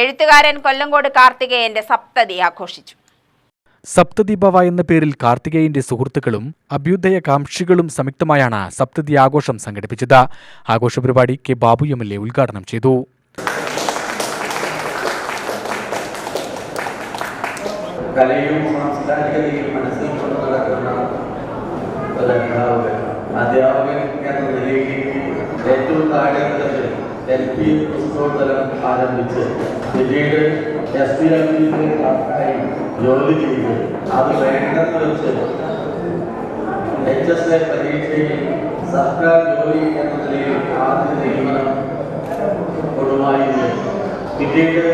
എഴുത്തുകാരൻ കൊല്ലങ്കോട് കാർത്തികേയന്റെ സപ്തതി ആഘോഷിച്ചു. സപ്തദീപവ എന്ന പേരിൽ കാർത്തികേയന്റെ സുഹൃത്തുക്കളും അഭ്യുദയ കാംക്ഷികളും സംയുക്തമായാണ് സപ്തതി ആഘോഷം സംഘടിപ്പിച്ചത്. ആഘോഷ പരിപാടി K Babu M L A ഉദ്ഘാടനം ചെയ്തു. കലയും സാംസ്കാരികതയും മനസ്സിൽ കൊണ്ട് നടക്കുന്ന ഒരു അധ്യാപകൻ എന്ന നിലയിൽ ഏറ്റവും താഴെ എൽ പി തലം ആരംഭിച്ച് പിന്നീട് എസ് പി എം ക്ലാസ്സായി ജോലി ചെയ്ത് അത് വേണ്ടെന്ന് വെച്ച് എച്ച് എസ് എ പരീക്ഷയിൽ സർക്കാർ ജോലി എന്ന നിലയിൽ ആദ്യ നിയമനം കൊടുമായിരുന്നു പിന്നീട്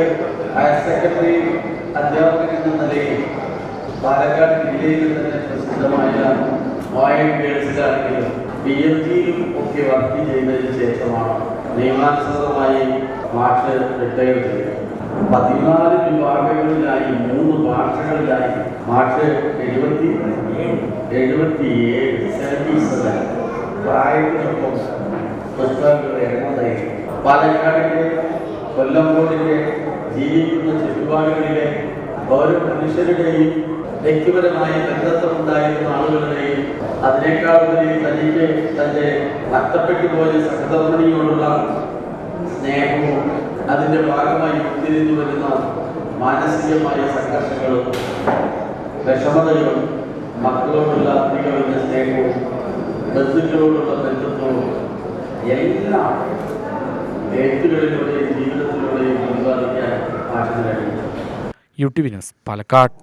ഹയർ സെക്കൻഡറി അധ്യാപകൻ എന്ന നിലയിൽ പാലക്കാട് ജില്ലയിൽ തന്നെ പ്രസിദ്ധമായ മോയൻ ഗേൾസിലാണെങ്കിലും പി എം ജിയിലും ഒക്കെ വർക്ക് ചെയ്തതിന് ശേഷമാണ് നിയമാനുസൃതമായി ഭാഷ റിട്ടയർ ചെയ്തത് പതിനാല് വിഭാഗങ്ങളിലായി മൂന്ന് ഭാഷകളിലായി ഭാഷ എഴുപത്തി എഴുപത്തിയേഴ് സെവന്റി സെവൻ പ്രായത്തിനൊപ്പം പുസ്തകങ്ങൾ ഇറങ്ങുന്നതായി പാലക്കാടിന്റെ കൊല്ലംകോടിന്റെ ജീവിക്കുന്ന ചുറ്റുപാടുകളിലെ ഓരോ മനുഷ്യരുടെയും വ്യക്തിപരമായി ബന്ധത്തിലുണ്ടായിരുന്ന ആളുകളുടെയും അതിനേക്കാൾ ഉപരി തനിക്ക് തന്റെ നഷ്ടപ്പെട്ടു പോയ സഹധർമ്മിണിയോടുള്ള സ്നേഹവും അതിന്റെ ഭാഗമായി ഉത്തിരിഞ്ഞു വരുന്ന മാനസികമായ സംഘർഷങ്ങളും വിഷമതകളും മക്കളോടുള്ള അധികമുള്ള സ്നേഹവും ബന്ധുക്കളോടുള്ള ബന്ധുത്വവും എല്ലാം എഴുത്തുകളിലൂടെയും ജീവിതത്തിലൂടെയും പ്രതിപാദിക്കാൻ ഭാഷ കഴിയും പാലക്കാട്.